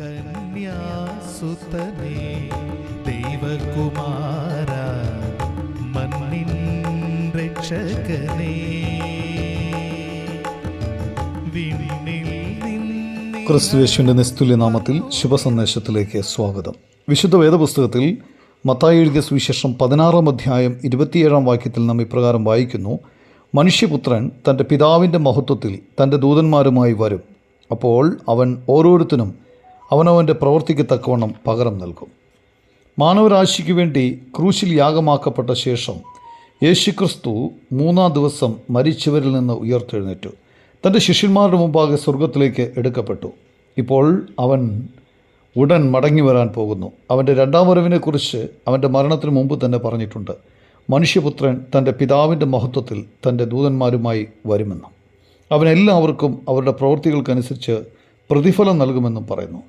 കന്യാസുതനേ ദൈവകുമാര മണ്ണിൻ രക്ഷകനേ. ക്രിസ്തുയേശുവിന്റെ നിസ്തുല്യ നാമത്തിൽ ശുഭസന്ദേശത്തിലേക്ക് സ്വാഗതം. വിശുദ്ധ വേദപുസ്തകത്തിൽ മത്തായി എഴുതിയ സുവിശേഷം പതിനാറാം അധ്യായം ഇരുപത്തിയേഴാം വാക്യത്തിൽ നാം ഇപ്രകാരം വായിക്കുന്നു മനുഷ്യപുത്രൻ തന്റെ പിതാവിന്റെ മഹത്വത്തിൽ തന്റെ ദൂതന്മാരുമായി വരും. അപ്പോൾ അവൻ ഓരോരുത്തനും അവനവന്റെ പ്രവൃത്തിക്ക് തക്കവണ്ണം പകരം നൽകും. മാനവരാശിക്ക് വേണ്ടി ക്രൂശിൽ യാഗമാക്കപ്പെട്ട ശേഷം യേശുക്രിസ്തു മൂന്നാം ദിവസം മരിച്ചവരിൽ നിന്ന് ഉയർത്തെഴുന്നേറ്റു. തന്റെ ശിഷ്യന്മാരുടെ മുമ്പാകെ സ്വർഗത്തിലേക്ക് എടുക്കപ്പെട്ടു. ഇപ്പോൾ അവൻ ഉടൻ മടങ്ങി വരാൻ പോകുന്നു. അവന്റെ രണ്ടാം വരവിനെക്കുറിച്ച് അവന്റെ മരണത്തിന് മുമ്പ് തന്നെ പറഞ്ഞിട്ടുണ്ട്. മനുഷ്യപുത്രൻ തന്റെ പിതാവിന്റെ മഹത്വത്തിൽ തന്റെ ദൂതന്മാരുമായി വരുമെന്നും അവനെല്ലാവർക്കും അവരുടെ പ്രവൃത്തികൾക്കനുസരിച്ച് പ്രതിഫലം നൽകുമെന്നും പറയുന്നു.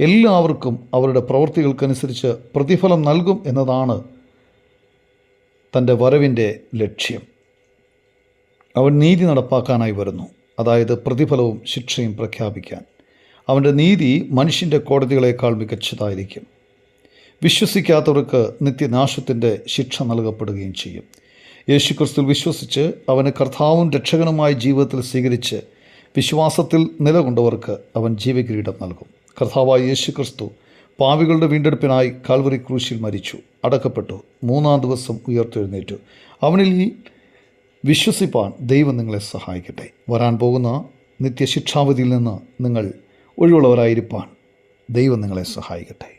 എല്ലാവർക്കും അവരുടെ പ്രവൃത്തികൾക്കനുസരിച്ച് പ്രതിഫലം നൽകും എന്നതാണ് തന്റെ വരവിന്റെ ലക്ഷ്യം. അവൻ നീതി നടപ്പാക്കാനായി വരുന്നു. അതായത് പ്രതിഫലവും ശിക്ഷയും പ്രഖ്യാപിക്കാൻ. അവന്റെ നീതി മനുഷ്യന്റെ കോടതികളേക്കാൾ മികച്ചതായിരിക്കും. വിശ്വസിക്കാത്തവർക്ക് നിത്യനാശത്തിന്റെ ശിക്ഷ നൽകപ്പെടുകയും ചെയ്യും. യേശുക്രിസ്തുവിൽ വിശ്വസിച്ച് അവന് കർത്താവും രക്ഷകനുമായി ജീവിതത്തിൽ സ്വീകരിച്ച് വിശ്വാസത്തിൽ നിലകൊണ്ടവർക്ക് അവൻ ജീവകിരീടം നൽകും. കർത്താവായ യേശു ക്രിസ്തു പാവികളുടെ വീണ്ടെടുപ്പിനായി കാൽവറി ക്രൂശിൽ മരിച്ചു അടക്കപ്പെട്ടു. മൂന്നാം ദിവസം ഉയർത്തെഴുന്നേറ്റു. അവനിൽ വിശ്വസിപ്പാൻ ദൈവം നിങ്ങളെ സഹായിക്കട്ടെ. വരാൻ പോകുന്ന നിത്യശിക്ഷാവധിയിൽ നിന്ന് നിങ്ങൾ ഒഴിവുള്ളവരായിരിക്കാൻ ദൈവം നിങ്ങളെ സഹായിക്കട്ടെ.